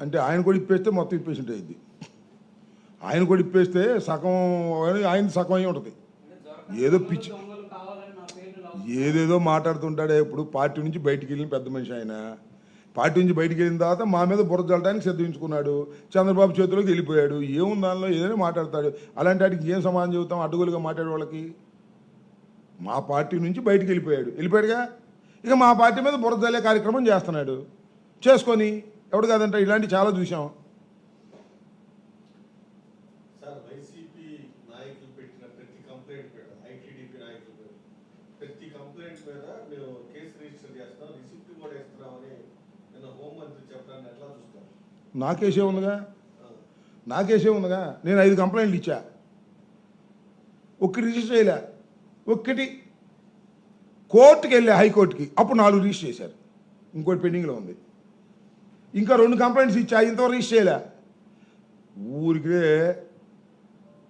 అంటే ఆయన కూడా ఇప్పేస్తే మొత్తం ఇప్పేసి ఇది ఆయన కూడా ఇప్పేస్తే సగం ఆయన సగం అయి ఉంటుంది. ఏదో పిచ్చి ఏదేదో మాట్లాడుతుంటాడే ఇప్పుడు పార్టీ నుంచి బయటికి వెళ్ళిన పెద్ద మనిషి ఆయన. పార్టీ నుంచి బయటికి వెళ్ళిన తర్వాత మా మీద బురద జల్లడానికి సిద్ధించుకున్నాడు. చంద్రబాబు చేతిలోకి వెళ్ళిపోయాడు. ఏముంది దానిలో ఏదైనా మాట్లాడతాడు. అలాంటి వాటికి ఏం సమాధానం చెబుతాం? అడ్డుగులుగా మాట్లాడే వాళ్ళకి. మా పార్టీ నుంచి బయటికి వెళ్ళిపోయాడు. వెళ్ళిపోయాడుగా? ఇక మా పార్టీ మీద బురద జల్లే కార్యక్రమం చేస్తున్నాడు. చేసుకొని ఎవడు కాదంట? ఇలాంటి చాలా చూసాం ప్రతి కంప్లైంట్ మీద మీద మేము కేసు రిజిస్టర్ చేస్తాం రిసిప్ట్ కూడా ఇస్తున్నామని నిన్న హోంమంత్రి చెప్పడాన్ని ఎట్లా చూస్తారు? నా కేసే ఉందిగా. ఆ, నా కేసే ఉందిగా. నేను ఐదు కంప్లైంట్లు ఇచ్చా. ఒక్కటి రిజిస్టర్ చేయలే. ఒక్కటి కోర్టుకి వెళ్ళా హైకోర్టుకి. అప్పుడు నాలుగు రిజిస్టర్ చేశారు. ఇంకోటి పెండింగ్లో ఉంది. ఇంకా రెండు కంప్లైంట్స్ ఇచ్చా ఇంతవరకు రిజిస్టర్ చేయలే. ఊరికే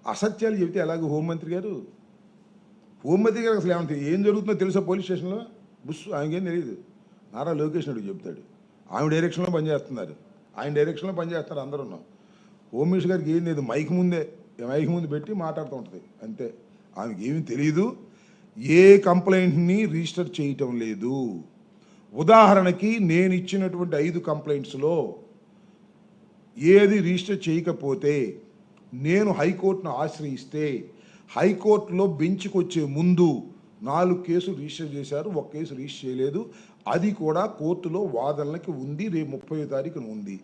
అసత్యాలు చెబితే ఎలాగో హోంమంత్రి గారు? హోంమంత్రి గారు అసలు ఏమంటే ఏం జరుగుతుందో తెలుసా పోలీస్ స్టేషన్లో? బుస్ ఆయనకేం తెలియదు నారా లోకేష్ నాయుడు చెప్తాడు. ఆమె డైరెక్షన్లో పనిచేస్తున్నారు. ఆయన డైరెక్షన్లో పనిచేస్తున్నారు అందరూ హోమ్ మినిస్టర్ గారికి ఏం లేదు మైక్ ముందే మైక్ ముందు పెట్టి మాట్లాడుతూ ఉంటుంది. అంతే. ఆమెకి ఏమీ తెలియదు ఏ కంప్లైంట్ని రిజిస్టర్ చేయటం లేదు. ఉదాహరణకి నేను ఇచ్చినటువంటి ఐదు కంప్లైంట్స్లో ఏది రిజిస్టర్ చేయకపోతే నేను హైకోర్టును ఆశ్రయిస్తే హైకోర్టులో బెంచ్కి వచ్చే ముందు నాలుగు కేసులు రిజిస్టర్ చేశారు ఒక కేసు రిజిస్టర్ చేయలేదు. అది కూడా కోర్టులో వాదనలకి ఉంది రేపు ముప్పై తారీఖున ఉంది.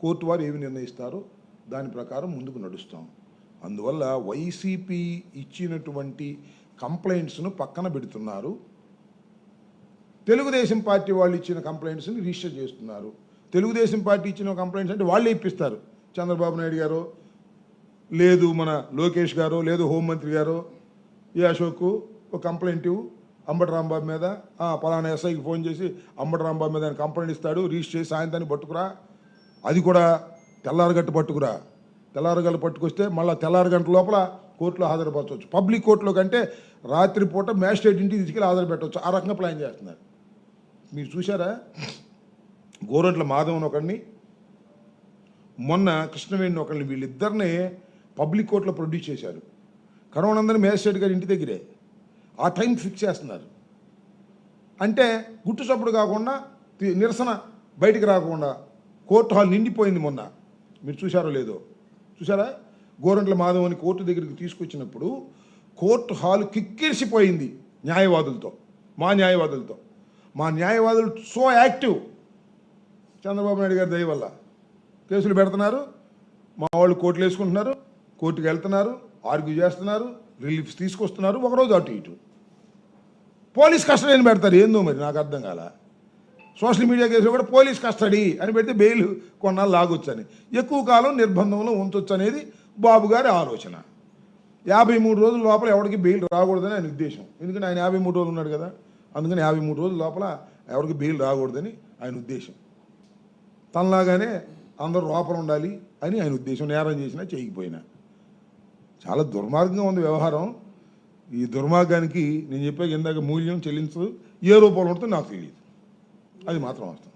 కోర్టు వారు ఏమి నిర్ణయిస్తారో? దాని ప్రకారం ముందుకు నడుస్తాం. అందువల్ల వైసీపీ ఇచ్చినటువంటి కంప్లైంట్స్ను పక్కన పెడుతున్నారు. తెలుగుదేశం పార్టీ వాళ్ళు ఇచ్చిన కంప్లైంట్స్ని రిజిస్టర్ చేస్తున్నారు. తెలుగుదేశం పార్టీ ఇచ్చిన కంప్లైంట్స్ అంటే వాళ్ళే ఇప్పిస్తారు. చంద్రబాబు నాయుడు గారు లేదు మన లోకేష్ గారు లేదు హోంమంత్రి గారు ఈ అశోక్ ఒక కంప్లైంట్ ఇవ్వు. అంబటి రాంబాబు మీద పలానా ఎస్ఐకి ఫోన్ చేసి అంబటి రాంబాబు మీద ఆయన కంప్లైంట్ ఇస్తాడు రిజిస్టర్ చేసి సాయంత్రాన్ని పట్టుకురా. అది కూడా తెల్లారగట్టు పట్టుకురా. తెల్లారగట్టు పట్టుకొస్తే మళ్ళీ తెల్లారి గంట లోపల కోర్టులో హాజరుపరచవచ్చు. పబ్లిక్ కోర్టులో కంటే రాత్రిపూట మ్యాజిస్ట్రేట్ ఇంటికి తీసుకెళ్ళి హాజరు పెట్టవచ్చు ఆ రకంగా ప్లాన్ చేస్తున్నారు. మీరు చూసారా గోరంట్ల మాధవన్ ఒకరిని మొన్న కృష్ణవేణి ఒకరిని వీళ్ళిద్దరిని పబ్లిక్ కోర్టులో ప్రొడ్యూస్ చేశారు. కరోనందరి మ్యాజిస్ట్రేట్ గారి ఇంటి దగ్గరే. ఆ టైం ఫిక్స్ చేస్తున్నారు. అంటే గుట్టు చప్పుడు కాకుండా నిరసన బయటికి రాకుండా కోర్టు హాల్ నిండిపోయింది మొన్న. మీరు చూశారో లేదో. చూసారా గోరంట్ల మాధవని కోర్టు దగ్గరికి తీసుకొచ్చినప్పుడు కోర్టు హాల్ కిక్కిరిసిపోయింది న్యాయవాదులతో మా న్యాయవాదులతో. మా న్యాయవాదులు సో యాక్టివ్. చంద్రబాబు నాయుడు గారి దయ వల్ల. కేసులు పెడుతున్నారు. మా వాళ్ళు కోర్టులు వేసుకుంటున్నారు కోర్టుకు వెళ్తున్నారు ఆర్గ్యూ చేస్తున్నారు. రిలీఫ్స్ తీసుకొస్తున్నారు ఒకరోజు అటు ఇటు. పోలీస్ కస్టడీ అని పెడతారు ఏందో మరి నాకు అర్థం కాల? సోషల్ మీడియా కేసులో కూడా పోలీస్ కస్టడీ అని పెడితే బెయిల్ కొన్నాళ్ళు లాగొచ్చని. ఎక్కువ కాలం నిర్బంధంలో ఉంచొచ్చు అనేది బాబు గారి ఆలోచన. యాభై మూడు రోజుల లోపల ఎవరికి బెయిల్ రాకూడదని ఆయన ఉద్దేశం. ఎందుకంటే ఆయన యాభై మూడు రోజులు ఉన్నాడు కదా అందుకని యాభై మూడు రోజుల లోపల ఎవరికి బెయిల్ రాకూడదని ఆయన ఉద్దేశం. తనలాగానే అందరూ లోపల ఉండాలి అని ఆయన ఉద్దేశం నేరం చేసినా చేయకపోయినా. చాలా దుర్మార్గంగా ఉంది వ్యవహారం. ఈ దుర్మార్గానికి నేను చెప్పాక ఇందాక మూల్యం చెల్లించదు ఏ రూపంలో ఉంటుందో నాకు తెలియదు. అది మాత్రం అర్థం